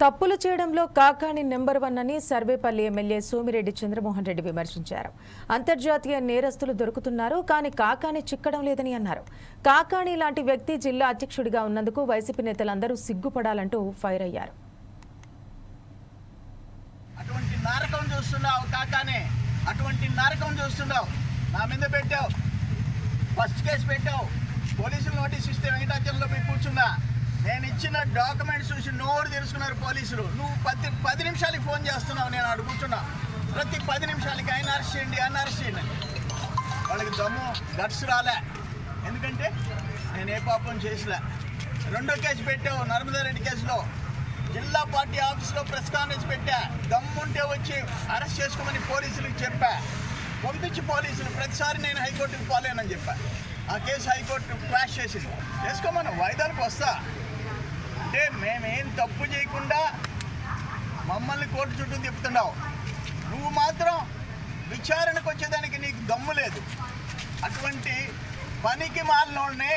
తప్పులు చేయడంలో Kakani number one అని సర్వేపల్లి ఎమ్మెల్యే సోమిరెడ్డి చంద్రమోహన్ రెడ్డి విమర్శించారు. అంతర్జాతీయ నేరస్తులు దొరుకుతున్నారు కానీ కాకాని చిక్కడం లేదని అన్నారు. కాకాణి లాంటి వ్యక్తి జిల్లా అధ్యక్షుడిగా ఉన్నందుకు వైసీపీ నేతలందరూ సిగ్గుపడాలంటూ ఫైర్ అయ్యారు. అటువంటి నరకం చూస్తున్నావు కాకానే. అటువంటి నరకం చూస్తున్నావు. నా మీద పెట్టావు. ఫస్ట్ కేసు పెట్టావు. పోలీసులు నోటీస్ ఇస్తే వెంకటాచలంలో పోయి కూర్చున్నా. నేను ఇచ్చిన డాక్యుమెంట్స్ చూసి నోరు తెలుసుకున్నారు పోలీసులు. నువ్వు పది పది నిమిషాలకి ఫోన్ చేస్తున్నావు నేను అడుగుతున్నా ప్రతి పది నిమిషాలకి ఆయన అరెస్ట్ చేయండి ఆయన అరెస్ట్ చేయండి. వాళ్ళకి దమ్ము గట్స్ రాలే. ఎందుకంటే నేను ఏ పాపం చేసిలే. రెండో కేసు పెట్టావు నర్మదారెడ్డి కేసులో. జిల్లా పార్టీ ఆఫీస్లో ప్రెస్ కాన్ఫరెన్స్ పెట్టా. దమ్ముంటే వచ్చి అరెస్ట్ చేసుకోమని పోలీసులకు చెప్పా. పంపించి పోలీసులు ప్రతిసారి నేను హైకోర్టుకు పోలేనని చెప్పా. ఆ కేసు హైకోర్టు క్రాష్ చేసింది. చేసుకోమను వాయిదాలకు వస్తా. అంటే మేమేం తప్పు చేయకుండా మమ్మల్ని కోర్టు చుట్టూ తిప్పుతున్నావు. నువ్వు మాత్రం విచారణకు వచ్చేదానికి నీకు దమ్ము లేదు. అటువంటి పనికి మాలినోడిని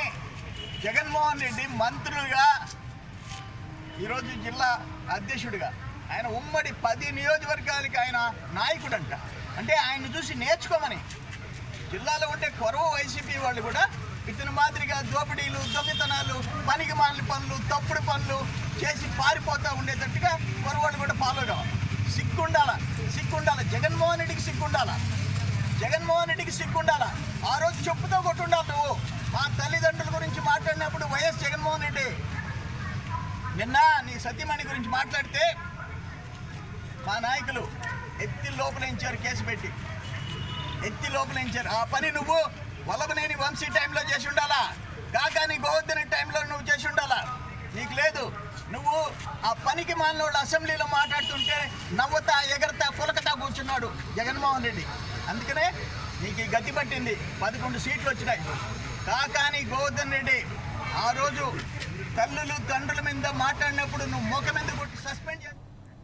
జగన్మోహన్ రెడ్డి మంత్రులుగా ఈరోజు జిల్లా అధ్యక్షుడిగా ఆయన ఉమ్మడి పది నియోజకవర్గాలకి ఆయన నాయకుడంట. అంటే ఆయన్ని చూసి నేర్చుకోమని. జిల్లాలో ఉండే కొరవ వైసీపీ వాళ్ళు కూడా ఇతని మాదిరిగా దోపిడీలు దొంగతనాలు పనికి మాలిన పనులు తప్పుడు పనులు చేసి పారిపోతూ ఉండేటట్టుగా కొరవాళ్ళు కూడా ఫాలో కావాలి సిగ్గుండాల సిగ్గుండాల. జగన్మోహన్ రెడ్డికి సిగ్గుండాల. జగన్మోహన్ రెడ్డికి సిగ్గుండాల. ఆ రోజు చెప్పుతో కొట్టుండాలి నువ్వు. మా తల్లిదండ్రుల గురించి మాట్లాడినప్పుడు వైఎస్ జగన్మోహన్ రెడ్డి నిన్న నీ సతీమణి గురించి మాట్లాడితే మా నాయకులు ఎత్తి లోపలించారు కేసు పెట్టి. ఎత్తి లోపలించారు. ఆ పని నువ్వు వల్లభనేని వంశీ టైంలో చేసి ఉండాలా కాకాని గోవర్ధన టైంలో నువ్వు చేసి ఉండాలా నీకు లేదు. నువ్వు ఆ పనికి మాలినోళ్ళు అసెంబ్లీలో మాట్లాడుతుంటే నవ్వుతా ఎగరతా పులకతా కూర్చున్నాడు జగన్మోహన్ రెడ్డి. అందుకనే నీకు ఈ గతి పట్టింది. పదకొండు సీట్లు వచ్చినాయి. కాకాని గోవర్ధన్ రెడ్డి ఆ రోజు తల్లులు తండ్రుల మీద మాట్లాడినప్పుడు నువ్వు ముఖం ఎందుకు కొట్టి సస్పెండ్ చేస్తా